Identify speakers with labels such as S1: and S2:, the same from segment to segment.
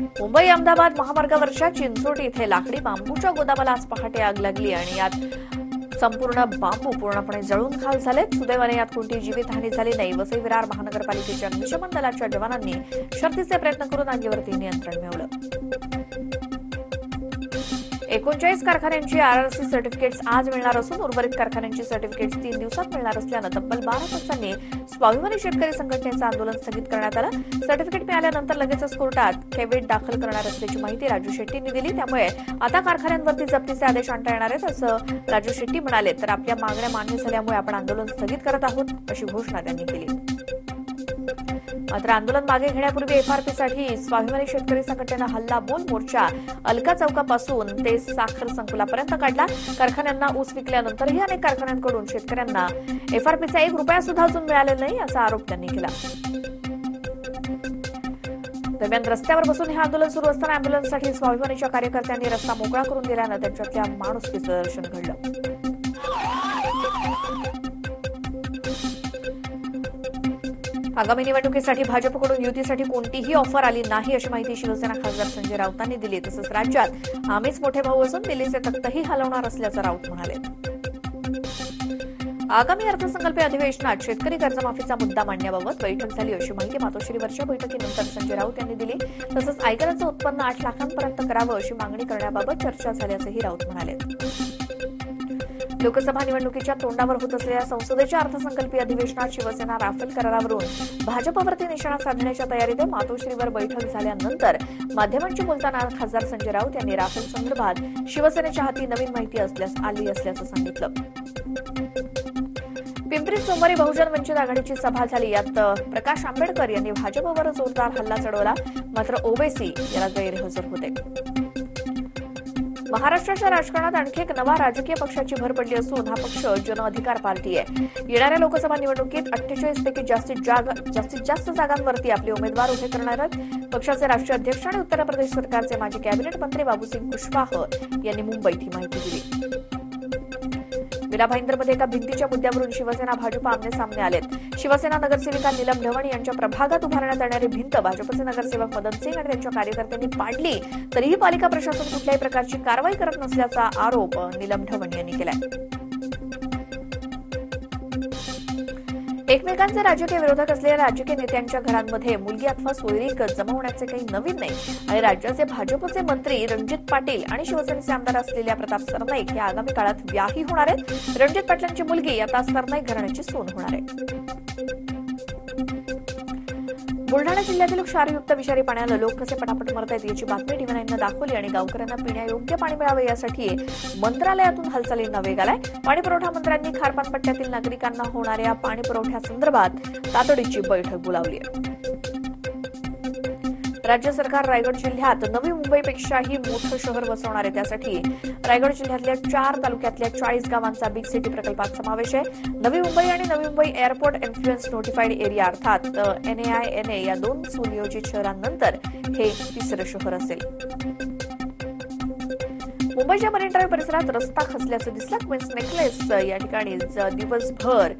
S1: मुंबई अहमदाबाद महामार्गावरच्या चिंचोट इथे लाकडी बांबूच्या गोदामाला आज पहाटे आग लागली आणि यात संपूर्ण बांबू पूर्णपणे जळून खाल झाले सुदैवाने यात कोणती जीवितहानी झाली नाही. वसई विरार महानगरपालिकेच्या अग्निशमन दलाच्या जवानांनी शर्थीचे प्रयत्न करून आगीवरती नियंत्रण मिळवलं. एकोणचाळीस कारखान्यांची आरआरसी सर्टिफिकेट्स आज मिळणार असून उर्वरित कारखान्यांची सर्टिफिकेट्स तीन दिवसात मिळणार असल्यानं तब्बल बारा तासांनी स्वाभिमानी शेतकरी संघटनेचं आंदोलन स्थगित करण्यात आलं. सर्टिफिकेट मिळाल्यानंतर लगेचच कोर्टात केविट दाखल करणार असल्याची माहिती राजू शेट्टींनी दिली. त्यामुळे आता कारखान्यांवरती जप्तीचे आदेश आणता येणार आहेत असं राजू शेट्टी म्हणाले. तर आपल्या मागण्या मान्य झाल्यामुळे आपण आंदोलन स्थगित करत आहोत अशी घोषणा त्यांनी केली. मात्र आंदोलन मागे घेण्यापूर्वी एफआरपीसाठी स्वाभिमानी शेतकरी संघटनेनं हल्ला बोल मोर्चा अलका चौकापासून ते साखर संकुलापर्यंत काढला. कारखान्यांना ऊस विकल्यानंतरही अनेक कारखान्यांकडून शेतकऱ्यांना एफआरपीचा एक रुपया सुद्धा अजून मिळालेला नाही असा आरोप त्यांनी केला. दरम्यान रस्त्यावर बसून हे आंदोलन सुरू असताना अँब्युलन्ससाठी स्वाभिमानीच्या कार्यकर्त्यांनी रस्ता मोकळा करून दिल्यानं त्यांच्यातल्या माणुसकीचं दर्शन घडलं. आगामी निवडणुकीसाठी भाजपकडून युतीसाठी कोणतीही ऑफर आली नाही अशी माहिती शिवसेना खासदार संजय राऊतांनी दिली तसंच राज्यात आम्हीच मोठे भाऊ असून दिल्लीचे तख्तही हलवणार असल्याचं राऊत म्हणाले. आगामी अर्थसंकल्पीय अधिवेशनात शेतकरी कर्जमाफीचा मुद्दा मांडण्याबाबत बैठक झाली अशी माहिती मातोश्रीवरच्या बैठकीनंतर संजय राऊत यांनी दिली. तसंच आयकराचं उत्पन्न आठ लाखांपर्यंत करावं अशी मागणी करण्याबाबत चर्चा झाल्याचंही राऊत म्हणाले. लोकसभा निवडणुकीच्या तोंडावर होत असलेल्या संसदेच्या अर्थसंकल्पीय अधिवेशनात शिवसेना राफेल करारावरून भाजपवरती निशाणा साधण्याच्या तयारीत मातोश्रीवर बैठक झाल्यानंतर माध्यमांशी बोलताना खासदार संजय राऊत यांनी राफेल संदर्भात शिवसेनेच्या हाती नवीन माहिती असल्यास आली असल्याचं सांगितलं. पिंपरीत सोमवारी बहुजन वंचित आघाडीची सभा झाली. यात प्रकाश आंबेडकर यांनी भाजपवर जोरदार हल्ला चढवला. मात्र ओवेसी याला गैरहजर होते. महाराष्ट्राच्या राजकारणात आणखी एक नवा राजकीय पक्षाची भर पडली असून हा पक्ष जन अधिकार पार्टी आहे येणाऱ्या लोकसभा निवडणुकीत अठ्ठेचाळीस पैकी जास्तीत जास्तीत जास्त जागांवरती आपले उमेदवार उभे करणार आहेत. पक्षाचे राष्ट्रीय अध्यक्ष आणि उत्तर प्रदेश सरकारचे माजी कॅबिनेट मंत्री बाबूसिंग कुशवाह यांनी मुंबईत ही माहिती दिली. विला भाईंदरमध्ये एका भिंतीच्या मुद्द्यावरून शिवसेना भाजप आमने सामने आलेत. शिवसेना नगरसेविका नीलम ढवण यांच्या प्रभागात उभारण्यात येणारी भिंत भाजपचे नगरसेवक मदन सिंग आणि त्यांच्या कार्यकर्त्यांनी पाडली. तरीही पालिका प्रशासन कुठल्याही प्रकारची कारवाई करत नसल्याचा आरोप नीलम ढवण यांनी केलाय. एकमेकांचे राजकीय विरोधक असलेल्या राजकीय नेत्यांच्या घरांमध्ये मुलगी अथवा सोयरीक जमवण्याचे काही नवीन नाही. आणि राज्याचे भाजपचे मंत्री रणजित पाटील आणि शिवसेनेचे आमदार असलेल्या प्रताप सरनाईक हे आगामी काळात व्याही होणार आहेत. रणजित पाटलांची मुलगी आता सरनाईक घराण्याची सून होणार आहे. बुलढाणा जिल्ह्यातील क्षारयुक्त विषारी पाण्याला लोक कसे पटापट मरतायत याची बातमी टीव्ही नाईननं दाखवली आणि गावकऱ्यांना पिण्यायोग्य पाणी मिळावे यासाठी मंत्रालयातून हालचालींना वेग आलाय. पाणी पुरवठा मंत्र्यांनी खारपानपट्ट्यातील नागरिकांना होणाऱ्या पाणी पुरवठ्यासंदर्भात तातडीची बैठक बोलावली आहे राज्य सरकार रायगड जिल्ह्यात नवी मुंबईपेक्षाही मोठं शहर बसवणार आहे त्यासाठी. रायगड जिल्ह्यातल्या चार तालुक्यातल्या चाळीस गावांचा बिग सिटी प्रकल्पात समावेश आहे. नवी मुंबई आणि Navi Mumbai airport influence notified area अर्थात एनएआयएनए या दोन सुनियोजित शहरांनंतर हे तिसरं शहर असेल. मुंबईच्या मरीन ड्राईव्ह परिसरात रस्ता खचल्याचं दिसलं. क्वीन्स नेकलेस या ठिकाणी दिवसभर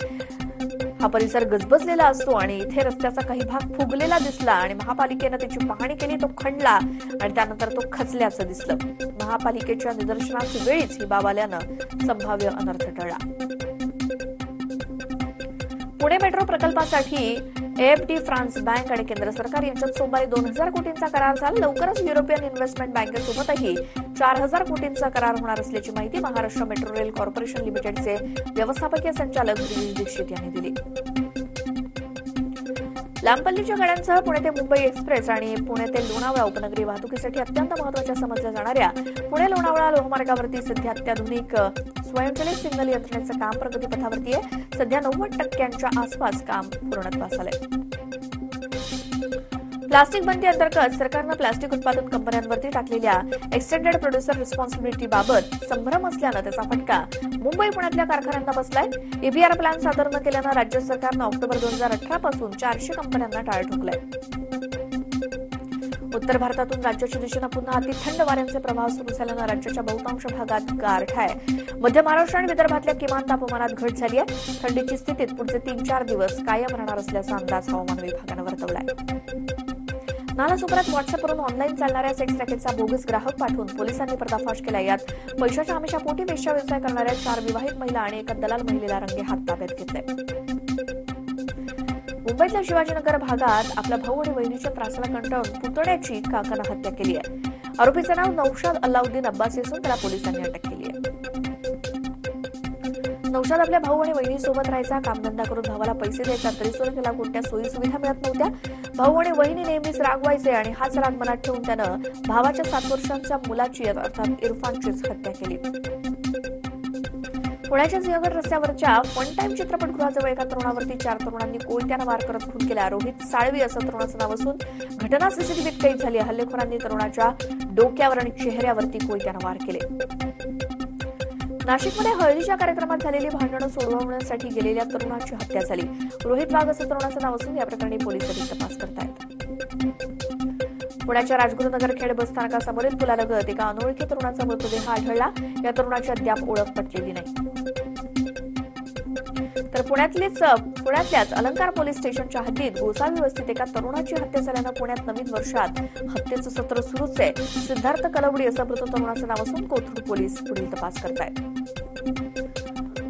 S1: हा परिसर गजबजलेला असतो आणि इथे रस्त्याचा काही भाग फुगलेला दिसला आणि महापालिकेनं त्याची पाहणी केली तो खणला आणि त्यानंतर तो खचल्याचं दिसलं. महापालिकेच्या निदर्शनास वेळीच ही बाब आल्यानं संभाव्य अनर्थ टळला. पुणे मेट्रो प्रकल्पासाठी एएफडी फ्रान्स बँक आणि केंद्र सरकार यांच्यात सोमवारी दोन हजार कोटींचा करार झाला. लवकरच युरोपियन इन्व्हेस्टमेंट बँकेसोबतही चार हजार कोटींचा करार होणार असल्याची माहिती महाराष्ट्र मेट्रो रेल कॉर्पोरेशन लिमिटेडचे व्यवस्थापकीय संचालक दीक्षित यांनी दिली. लांबपल्लीच्या गाड्यांसह पुणे ते मुंबई एक्सप्रेस आणि पुणे ते लोणावळा उपनगरी वाहतुकीसाठी अत्यंत महत्त्वाच्या समजल्या जाणाऱ्या पुणे लोणावळा लोहमार्गावरती सध्या अत्याधुनिक स्वयंचलित सिग्नल यंत्रणेचं काम प्रगतीपथावरती आहे. सध्या नव्वद टक्क्यांच्या आसपास काम पूर्णत्वास आलंय. प्लास्टिक बंदी अंतर्गत सरकारनं प्लास्टिक उत्पादन कंपन्यांवरती टाकलेल्या एक्सटेंडेड प्रोड्युसर रिस्पॉन्सिबिलिटी बाबत संभ्रम असल्यानं त्याचा फटका. मुंबई पुण्यातल्या कारखान्यांना बसलाय. ईबीआर प्लॅन सादर न केल्यानं राज्य सरकारनं ऑक्टोबर दोन हजार अठरा पासून चारशे कंपन्यांना टाळ ठोकलंय. उत्तर भारतातून राज्याच्या दिशेनं पुन्हा अति थंड वाऱ्यांचे प्रवाह सुरू झाल्यानं राज्याच्या बहुतांश भागात गारठा आहे. मध्य महाराष्ट्र आणि विदर्भातल्या किमान तापमानात घट झाली आहे. थंडीची स्थितीत पुढचे तीन चार दिवस कायम राहणार असल्याचा अंदाज हवामान विभागानं वर्तवलाय. नालासोपरात व्हॉट्सअपवरून ऑनलाईन चालणाऱ्या सेक्स रॅकेटचा बोगस ग्राहक पाठवून पोलिसांनी पर्दाफाश केला यात. पैशाच्या आमिषापोटी वेश्या व्यवसाय करणाऱ्या चार विवाहित महिला आणि एका दलाल महिलेला रंगे हात ताब्यात घेतले. मुंबईतल्या शिवाजीनगर भागात आपला भाऊ आणि वहिनीच्या त्रासाला कंटाळून पुतण्याची काकानं हत्या केली आहे. आरोपीचं नाव नौशाद अल्लाउद्दीन अब्बासी असून त्याला पोलिसांनी अटक केली. नौशाद आपल्या भाऊ आणि वहिनीसोबत सोबत राहायचा कामधंदा करून भावाला पैसे द्यायचा तरी सुद्धा त्याला कोणत्या सोयी सुविधा मिळत नव्हत्या. भाऊ आणि वहिनी नेहमीच रागवायचे आणि हाच राग मनात ठेवून त्यानं भावाच्या सात वर्षांच्या मुलाची अर्थात इरफानचीच हत्या केली. पुण्याच्या सिंहगड रस्त्यावरच्या वन टाइम चित्रपटगृहाजवळ एका तरुणावरती चार तरुणांनी कोयत्यानं वार करत खून केला. रोहित साळवी असं तरुणाचं नाव असून घटना सीसीटीव्हीत कैद झाली. हल्लेखोरांनी तरुणाच्या डोक्यावर आणि चेहऱ्यावरती कोयत्यानं वार केले. नाशिकमध्ये हळदीच्या कार्यक्रमात झालेली भांडणं सोडवण्यासाठी गेलेल्या तरुणाची हत्या झाली. रोहित वाघ असं तरुणाचं नाव असून या प्रकरणी पोलीस अधिक तपास करतायत. पुण्याच्या राजगुरुनगर खेड बसस्थानकासमोरील पुलालगत एका अनोळखी तरुणाचा मृतदेह आढळला. या तरुणाची अद्याप ओळख पटलेली नाही. तर पुण्यातलीच पुण्यातल्याच अलंकार पोलीस स्टेशनच्या हद्दीत गोसावी वस्तीत एका तरुणाची हत्या झाल्यानं पुण्यात नवीन वर्षात हत्येचं सत्र सुरूच आहे. सिद्धार्थ कलवडी असं मृत तरुणाचं नाव असून कोथरूड पोलीस पुढील तपास करतायत.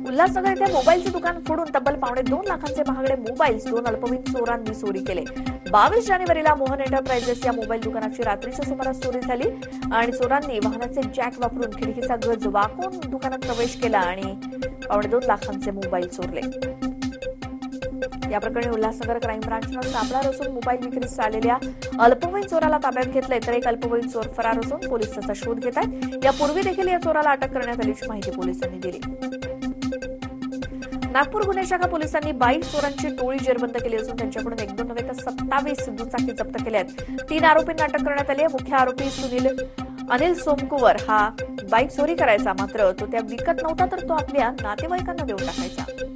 S1: उल्हासनगर इथे मोबाईलचं दुकान फोडून तब्बल पावणे दोन लाखांचे महागडे मोबाईल्स दोन अल्पवयीन चोरांनी चोरी केले. बावीस जानेवारीला मोहन एंटरप्राइजेस या मोबाईल दुकानाची रात्रीच्या सुमारास चोरी झाली आणि चोरांनी वाहनाचे जॅक वापरून खिडकीचा गज वाकून दुकानात प्रवेश केला आणि पावणे दोन लाखांचे मोबाईल चोरले. या प्रकरणी उल्हासनगर क्राईम ब्रांचनं सापळा रचून मोबाईल विक्रीस आलेल्या अल्पवयीन चोराला ताब्यात घेतलंय. तर एक अल्पवयीन चोर फरार असून पोलीस त्याचा शोध घेत आहेत. यापूर्वी देखील या चोराला अटक करण्यात आल्याची माहिती पोलिसांनी दिली. नागपूर गुन्हे शाखा पोलिसांनी बाईक चोरांची टोळी जेरबंद केली असून त्यांच्याकडून एक दोन नव्हे तर सत्तावीस दुचाकी जप्त केल्या आहेत. तीन आरोपींना अटक करण्यात आली आहे. मुख्य आरोपी सुनील अनिल सोमकुवर हा बाईक चोरी करायचा मात्र तो त्या विकत नव्हता तर तो आपल्या नातेवाईकांना देऊन टाकायचा.